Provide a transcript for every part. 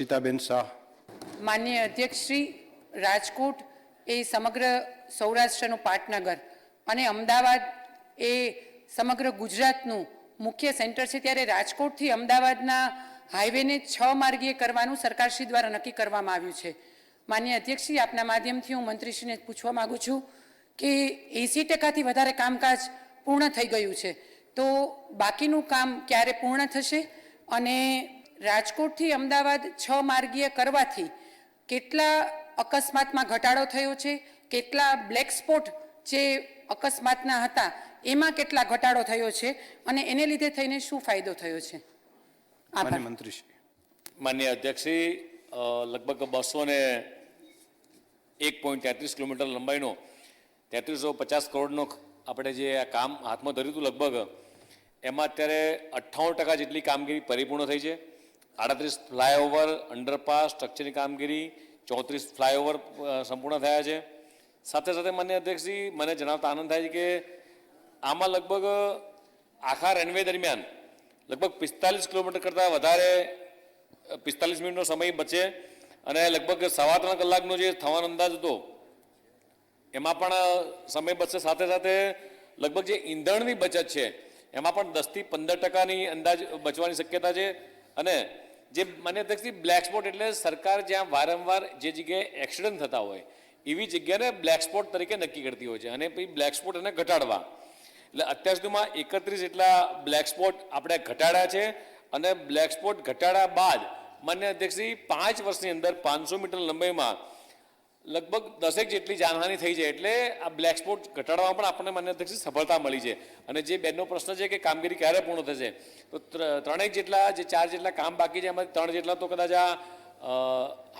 દર્શિતાબેન શાહ માન્ય અધ્યક્ષશ્રી રાજકોટ એ સમગ્ર સૌરાષ્ટ્રનું પાટનગર અને અમદાવાદ એ સમગ્ર ગુજરાતનું મુખ્ય સેન્ટર છે. ત્યારે રાજકોટથી અમદાવાદના હાઈવેને છ માર્ગીય કરવાનું સરકારશ્રી દ્વારા નક્કી કરવામાં આવ્યું છે. માન્ય અધ્યક્ષશ્રી આપના માધ્યમથી હું મંત્રીશ્રીને પૂછવા માગું છું કે એંસી ટકાથી વધારે કામકાજ પૂર્ણ થઈ ગયું છે. તો બાકીનું કામ ક્યારે પૂર્ણ થશે અને રાજકોટથી અમદાવાદ છ માર્ગીય કરવાથી કેટલા અકસ્માતમાં ઘટાડો થયો છે? કેટલા બ્લેક સ્પોટ જે અકસ્માતના હતા એમાં કેટલા ઘટાડો થયો છે? અને એને લીધે થઈને શું ફાયદો થયો છે? આભાર. માન્ય મંત્રીશ્રી. માન્ય અધ્યક્ષશ્રી લગભગ બસો ને એક પોઈન્ટ તેત્રીસ કિલોમીટર લંબાઈનો તેત્રીસો પચાસ કરોડનો આપણે જે આ કામ હાથમાં ધર્યું હતું લગભગ એમાં અત્યારે અઠ્ઠાણું ટકા જેટલી કામગીરી પરિપૂર્ણ થઈ છે. આડત્રીસ ફ્લાયઓવર, અંડરપાસ, સ્ટ્રક્ચરની કામગીરી, ચોત્રીસ ફ્લાયઓવર સંપૂર્ણ થયા છે. સાથે સાથે માન્ય અધ્યક્ષજી, મને જણાવતા આનંદ થાય છે કે આમાં લગભગ આખા રનવે દરમિયાન લગભગ પિસ્તાલીસ કિલોમીટર કરતાં વધારે પિસ્તાલીસ મિનિટનો સમય બચે અને લગભગ સવા ત્રણ કલાકનો જે થવાનો અંદાજ હતો, એમાં પણ સમય બચશે. સાથે સાથે લગભગ જે ઈંધણની બચત છે, એમાં પણ દસથી પંદર ટકાની અંદાજ બચવાની શક્યતા છે અને જે મને અધ્યક્ષથી બ્લેક સ્પોટ એટલે સરકાર જ્યાં વારંવાર જે જગ્યાએ એક્સિડન્ટ થતા હોય, એવી જગ્યાને બ્લેક સ્પોટ તરીકે નક્કી કરતી હોય છે અને પછી બ્લેક સ્પોટ એને ઘટાડવા. એટલે અત્યાર સુધીમાં એકત્રીસ જેટલા બ્લેક સ્પોટ આપણે ઘટાડ્યા છે અને બ્લેક સ્પોટ ઘટાડ્યા બાદ માન્ય અધ્યક્ષજી પાંચ વર્ષની અંદર પાંચસો મીટર લંબાઈમાં લગભગ દસેક જેટલી જાનહાનિ થઈ છે એટલે આ બ્લેક સ્પોટ ઘટાડવામાં પણ આપણને માન્ય અધ્યક્ષ સફળતા મળી છે. અને જે બેનનો પ્રશ્ન છે કે કામગીરી ક્યારે પૂર્ણ થશે? તો ત્ર- ત્રણેક જેટલા જે ચાર જેટલા કામ બાકી છે એમાંથી ત્રણ જેટલા તો કદાચ આ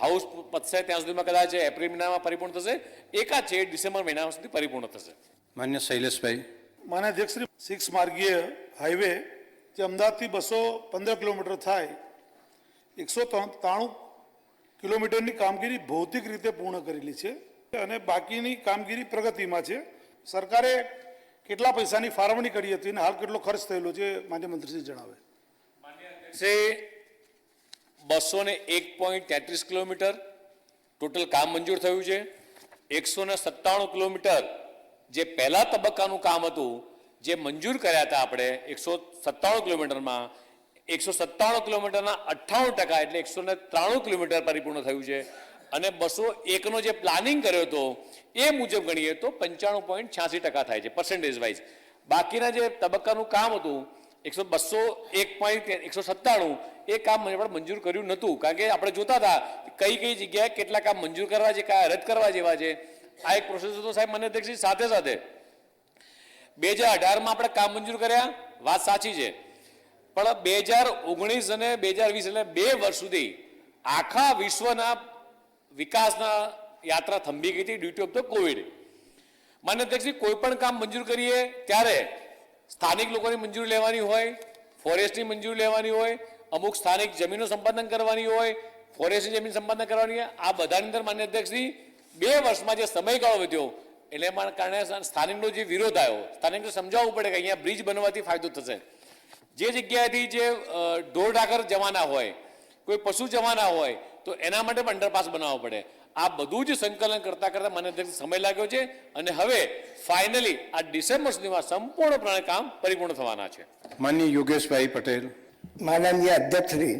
હાઉસ પતશે ત્યાં સુધીમાં કદાચ એપ્રિલ મહિનામાં પરિપૂર્ણ થશે. એકાદ છે ડિસેમ્બર મહિના સુધી પરિપૂર્ણ થશે. માન્ય શૈલેષભાઈ. માન્ય અધ્યક્ષ સિક્સ માર્ગીય હાઈવે જે અમદાવાદથી બસો પંદર કિલોમીટર થાય એકસો ત્રાણું કિલોમીટરની કામગીરી ભૌતિક રીતે પૂર્ણ કરેલી છે અને બાકીની કામગીરી પ્રગતિમાં છે. સરકારે કેટલા પૈસાની ફાળવણી કરી હતી અને હાલ કેટલો ખર્ચ થયેલો છે માન્ય મંત્રીશ્રી જણાવે. છે બસો ને એક પોઈન્ટ તેત્રીસ કિલોમીટર ટોટલ કામ મંજૂર થયું છે. એકસો ને સત્તાણું કિલોમીટર જે પહેલા તબક્કાનું કામ હતું, જે મંજૂર કર્યા હતા આપણે, એકસો સત્તાણું કિલોમીટરમાં એકસો સત્તાણું કિલોમીટરના અઠ્ઠાણું ટકા એટલે એકસો ને ત્રાણું કિલોમીટર પરિપૂર્ણ થયું છે. અને બસો એકનો જે પ્લાનિંગ કર્યો હતો, એ મુજબ ગણીએ તો પંચાણું પોઈન્ટ છ્યાસી ટકા થાય છે પર્સન્ટેજ વાઇઝ બાકીના જે તબક્કાનું કામ હતું, એકસો બસો એક પોઈન્ટ એકસો સત્તાણું, એ કામ પણ મંજૂર કર્યું નહોતું. કારણ કે આપણે જોતા હતા કઈ કઈ જગ્યાએ કેટલા કામ મંજૂર કરવા છે કયા રદ કરવા જેવા છે. આ એક પ્રોસેસ હતો સાહેબ મને અધ્યક્ષ સાથે સાથે. બે હજાર અઢારમાં આપણે કામ મંજૂર કર્યા. વાત સાચી છે. પણ બે હજાર ઓગણીસ અને બે હજાર વીસ એટલે બે વર્ષ સુધી આખા વિશ્વના વિકાસના યાત્રા થંભી ગઈ હતી ડ્યુટી ઓફ ધ કોવિડ માન્ય અધ્યક્ષજી, કોઈ પણ કામ મંજૂર કરીએ ત્યારે સ્થાનિક લોકોની મંજૂરી લેવાની હોય ફોરેસ્ટની મંજૂરી લેવાની હોય, અમુક સ્થાનિક જમીનો સંપાદન કરવાની હોય ફોરેસ્ટની જમીન સંપાદન કરવાની હોય, આ બધાની અંદર માન્ય અધ્યક્ષજી, બે વર્ષમાં જે સમયગાળો વધ્યો એટલે કારણે સ્થાનિકનો જે વિરોધ આવ્યો, સ્થાનિકને સમજાવવું પડે કે અહીંયા બ્રિજ બનવાથી ફાયદો થશે. જે જગ્યાએથી જે ઢોર ઢાકર જવાના હોય કોઈ પશુ જવાના હોય તો એના માટે પણ અંડરપાસ બનાવવો પડે. આ બધું જ સંકલન કરતા કરતા મને સમય લાગ્યો છે અને હવે ફાઇનલી આ ડિસેમ્બર સુધીમાં સંપૂર્ણપણે કામ પરિપૂર્ણ થવાના છે. માન્ય યોગેશભાઈ પટેલ. માનનીય અધ્યક્ષશ્રી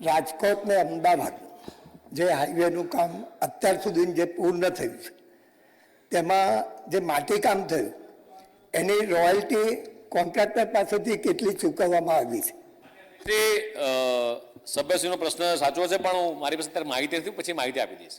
રાજકોટ ને અમદાવાદ જે હાઈવેનું કામ અત્યાર સુધી જે પૂર્ણ થયું છે તેમાં જે માટીકામ થયું એની રોયલ્ટી કોન્ટ્રાક્ટર પાસેથી કેટલી ચૂકવવામાં આવી છે? તે સભ્યશ્રીનો પ્રશ્ન સાચો છે, પણ મારી પાસે અત્યારે માહિતી નથી પછી માહિતી આપી દઈશ.